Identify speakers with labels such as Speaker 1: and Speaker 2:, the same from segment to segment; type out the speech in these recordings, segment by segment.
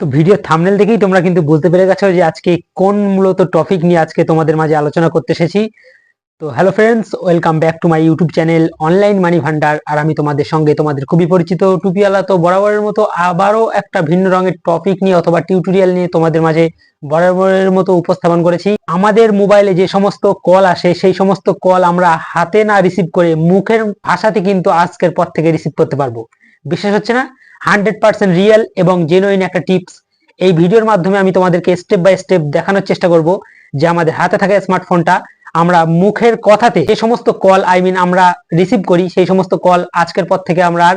Speaker 1: তো video thumbnail দেখেই তোমরা কিন্তু বুঝতে পেরে গেছো যে আজকে কোন মূলত টপিক নিয়ে আজকে তোমাদের মাঝে আলোচনা করতে এসেছি। তো hello friends welcome back to my YouTube channel online money ভান্ডার আর আমি তোমাদের সঙ্গে, তোমাদের খুবই পরিচিত টুপিওয়ালা তো বরাবরের মতো আবারও একটা ভিন্ন রঙের টপিক নিয়ে অথবা টিউটোরিয়াল নিয়ে তোমাদের মাঝে বরাবরের মতো উপস্থাপন করেছি। আমাদের মোবাইলে যে সমস্ত কল আসে, সেই সমস্ত কল আমরা হাতে না রিসিভ করে মুখের ভাষাতে কিন্তু আজকের পর থেকে রিসিভ করতে পারব। বিশ্বাস হচ্ছে না? হান্ড্রেড পার্সেন্ট রিয়েল এবং জেনুইন একটা টিপস। এই ভিডিওর মাধ্যমে আমি তোমাদেরকে স্টেপ বাই স্টেপ দেখানোর চেষ্টা করব যে আমাদের হাতে থাকা স্মার্টফোনটা আমরা মুখের কথাতে যে সমস্ত কল আই মিন আমরা রিসিভ করি, সেই সমস্ত কল আজকের পর থেকে আমরা আর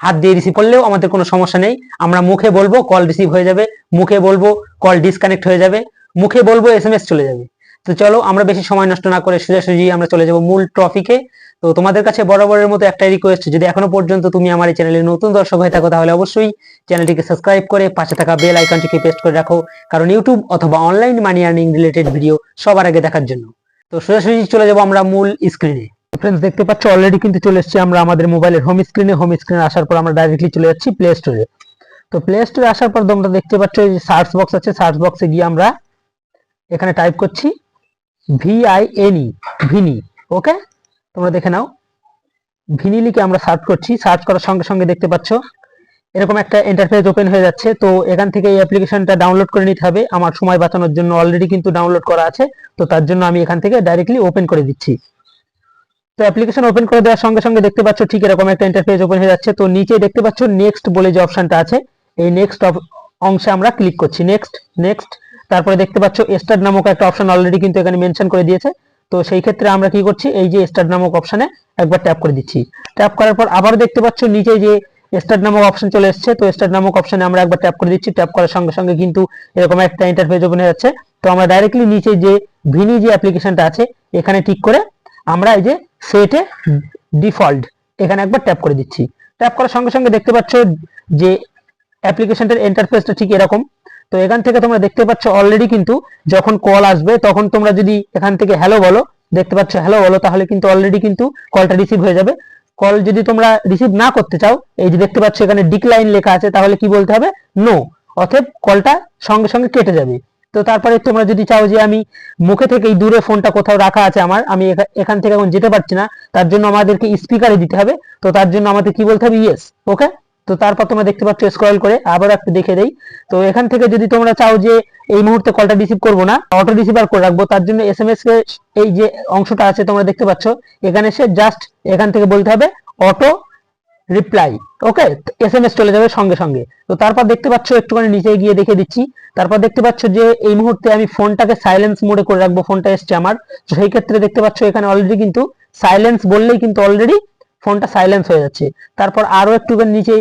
Speaker 1: হাত দিয়ে রিসিভ করলেও আমাদের কোনো সমস্যা নেই। আমরা মুখে বলব কল রিসিভ হয়ে যাবে। মুখে বলব কল ডিসকানেক্ট হয়ে যাবে। মুখে বলব এস চলে যাবে। তো চলো, আমরা বেশি সময় নষ্ট না করে সোজাসুজি আমরা চলে যাব মূল টপিকে তো তোমাদের কাছে বরাবরের মতো একটাই রিকোয়েস্ট যদি এখনও পর্যন্ত তুমি আমার এই চ্যানেলে নতুন দর্শক হয়ে থাকো, তাহলে অবশ্যই চ্যানেলটিকে সাবস্ক্রাইব করে পাশে থাকা বেল আইকনটিকে প্রেস করে রাখো, কারণ ইউটিউব অথবা online money earning related video সবার আগে দেখার জন্য। তো সোজাসুজি চলে যাব আমরা মূল স্ক্রিনে ফ্রেন্ডস দেখতে পাচ্ছ অলরেডি কিন্তু চলে এসেছি আমরা আমাদের মোবাইলের হোম স্ক্রিনে হোম স্ক্রিনে আসার পর আমরা ডাইরেক্টলি চলে যাচ্ছি প্লে স্টোরে তো প্লে স্টোরে আসার পর তোমরা দেখতে পাচ্ছ, এই সার্চ বক্স আছে সার্চ বক্সে গিয়ে আমরা এখানে টাইপ করছি ভিআইএনই ভিনি ওকে তোমরা দেখে নাও। ভিনিলিকে আমরা সার্চ করছি। সার্চ করার সঙ্গে সঙ্গে দেখতে পাচ্ছ, এরকম একটা ইন্টারফেস ওপেন হয়ে যাচ্ছে। তো এখান থেকে এই অ্যাপ্লিকেশনটা ডাউনলোড করে নিতে হবে। আমার সময় বাঁচানোর জন্য অলরেডি কিন্তু ডাউনলোড করা আছে। তো তার জন্য আমি এখান থেকে ডাইরেক্টলি ওপেন করে দিচ্ছি। তো অ্যাপ্লিকেশন ওপেন করে দেওয়ার সঙ্গে সঙ্গে দেখতে পাচ্ছ, ঠিক এরকম একটা ইন্টারফেস ওপেন হয়ে যাচ্ছে। তো নিচে দেখতে পাচ্ছ নেক্সট বলে যে অপশনটা আছে, এই নেক্সট অংশে আমরা ক্লিক করছি। নেক্সট নেক্সট তারপরে দেখতে পাচ্ছ স্টার্ট নামক একটা অপশন অলরেডি কিন্তু এখানে মেনশন করে দিয়েছে। তো সেই ক্ষেত্রে আমরা কি করছি? এই যে স্টার্ট নামক অপশনে একবার ট্যাপ করে দিচ্ছি। ট্যাপ করার পর আবার দেখতে পাচ্ছ নিচে যে স্টার্ট নামক অপশন চলে এসেছে, তো স্টার্ট নামক অপশনে আমরা একবার ট্যাপ করে দিচ্ছি। ট্যাপ করার সঙ্গে সঙ্গে কিন্তু এরকম একটা ইন্টারফেস ওপেন হয়ে যাচ্ছে। তো আমরা ডাইরেক্টলি নিচে যে ভিনি যে অ্যাপ্লিকেশনটা আছে, এখানে ঠিক করে আমরা এই যে সেটে ডিফল্ট এখানে একবার ট্যাপ করে দিচ্ছি। ট্যাপ করার সঙ্গে সঙ্গে দেখতে পাচ্ছ যে অ্যাপ্লিকেশনটার ইন্টারফেসটা ঠিক এরকম। তো এখান থেকে তোমরা দেখতে পাচ্ছ অলরেডি কিন্তু যখন কল আসবে, তখন তোমরা যদি এখান থেকে হ্যালো বলো, দেখতে পাচ্ছ হ্যালো বলো, তাহলে কিন্তু অলরেডি কিন্তু কলটা রিসিভ হয়ে যাবে। কল যদি তোমরা রিসিভ না করতে চাও, এই যে দেখতে পাচ্ছ এখানে ডিক্লাইন লেখা আছে, তাহলে কি বলতে হবে? নো অতএব কলটা সঙ্গে সঙ্গে কেটে যাবে। তো তারপরে তোমরা যদি চাও যে আমি মুখে থেকে এই দূরে ফোনটা কোথাও রাখা আছে আমার, আমি এখান থেকে এখন যেতে পারছি না, তার জন্য আমাদেরকে স্পিকারে দিতে হবে। তো তার জন্য আমাদের কি বলতে হবে? ইয়েস ওকে তো তারপর তোমরা দেখতে পাচ্ছ স্ক্রল করে, আবার একটু দেখে দেই। তো এখান থেকে যদি তোমরা চাও যে এই মুহূর্তে কলটা রিসিভ করব না অটো রিসিভার করে রাখব, তার জন্য এস এম এস এই যে অংশটা আছে তোমরা দেখতে পাচ্ছ, এখানে এসে জাস্ট এখান থেকে বলতে হবে auto reply okay S M S চলে যাবে সঙ্গে সঙ্গে। তো তারপর দেখতে পাচ্ছ, একটুখানি নিচে গিয়ে দেখে দিচ্ছি। তারপর দেখতে পাচ্ছ যে এই মুহূর্তে আমি ফোনটাকে সাইলেন্স মোডে করে রাখব ফোনটা এসছে আমার। সেই ক্ষেত্রে দেখতে পাচ্ছ, এখানে অলরেডি কিন্তু সাইলেন্স বললেই কিন্তু অলরেডি ফোনটা সাইলেন্স হয়ে যাচ্ছে। তারপর আরও একটুখানি নিচে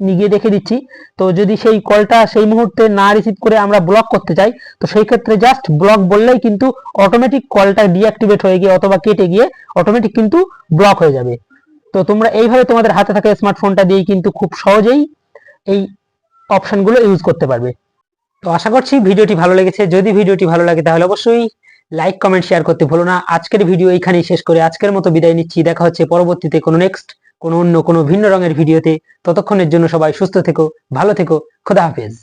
Speaker 1: গিয়ে দেখে দিচ্ছি। তো যদি সেই কলটা সেই মুহূর্তে না রিসিভ করে আমরা ব্লক করতে চাই, তো সেই ক্ষেত্রে জাস্ট ব্লক বললেই কিন্তু অটোমেটিক কলটা ডিঅ্যাক্টিভেট হয়ে গিয়ে অথবা কেটে গিয়ে অটোমেটিক কিন্তু ব্লক হয়ে যাবে। তো তোমরা এইভাবে তোমাদের হাতে থাকা স্মার্টফোনটা দিয়েই কিন্তু খুব সহজেই এই অপশনগুলো ইউজ করতে পারবে। তো আশা করছি ভিডিওটি ভালো লেগেছে। যদি ভিডিওটি ভালো লাগে তাহলে অবশ্যই লাইক কমেন্ট শেয়ার করতে ভুলো না। আজকের ভিডিও এইখানেই শেষ করে। আজকের মতো বিদায় নিচ্ছি। দেখা হচ্ছে পরবর্তীতে কোনো নেক্সট কোনো অন্য, কোনো ভিন্ন রঙের ভিডিওতে ততক্ষণের জন্য সবাই সুস্থ থেকো, ভালো থেকো। খোদা হাফেজ।